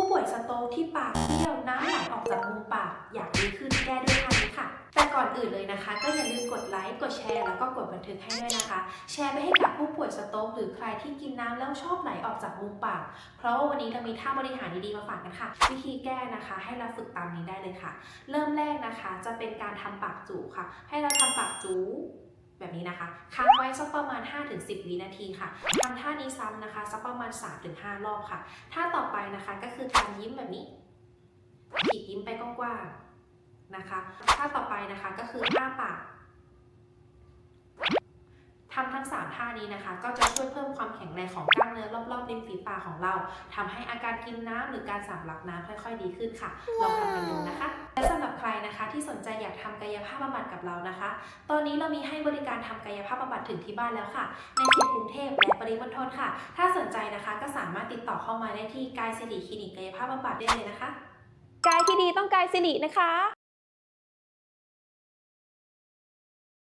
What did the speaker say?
ผู้ป่วยสโตรกที่ปากเบี้ยวน้ำไหลออกจากมุมปากอยากดีขึ้นแก้ด้วยท่านี้ค่ะ แต่ก่อนอื่นเลยนะคะ ก็อย่าลืมกดไลค์กดแชร์แล้วก็กดบันทึกให้ด้วยนะคะ แชร์ไปให้กับผู้ป่วยสโตรกหรือใครที่กินน้ำแล้วชอบไหลออกจากมุมปาก เพราะว่าวันนี้เรามีท่าบริหารดีๆมาฝากกันค่ะ วิธีแก้นะคะ ให้เราฝึกตามนี้ได้เลยค่ะ เริ่มแรกนะคะ จะเป็นการทำปากจูค่ะ ให้เราทำปากจู แบบนี้นะคะ ค้างไว้สักประมาณ 5-10 วินาทีค่ะทำท่านี้ซ้ำนะคะสักประมาณ 3-5 รอบค่ะ ท่าต่อไปนะคะก็คือการยิ้มแบบนี้ขีดยิ้มไปกว้างๆนะคะ ท่าต่อไปนะคะก็คืออ้าปากทำทั้ง 3 ท่านี้นะคะ ก็จะช่วยเพิ่มความแข็งแรงของกล้ามเนื้อรอบๆริมฝีปากของเราทำให้อาการกินน้ำหรือการสำลักน้ำค่อย ๆ ดีขึ้นค่ะ ลองทำกันดูนะคะ กายภาพบำบัดกับเรานะคะ ตอนนี้เรามีให้บริการทำกายภาพบำบัดถึงที่บ้านแล้วค่ะ ในเขตกรุงเทพและปริมณฑลค่ะ ถ้าสนใจนะคะก็สามารถติดต่อเข้ามาได้ที่กายสิริคลินิกกายภาพบำบัดได้เลยนะคะ กายที่ดีต้องกายสิรินะคะ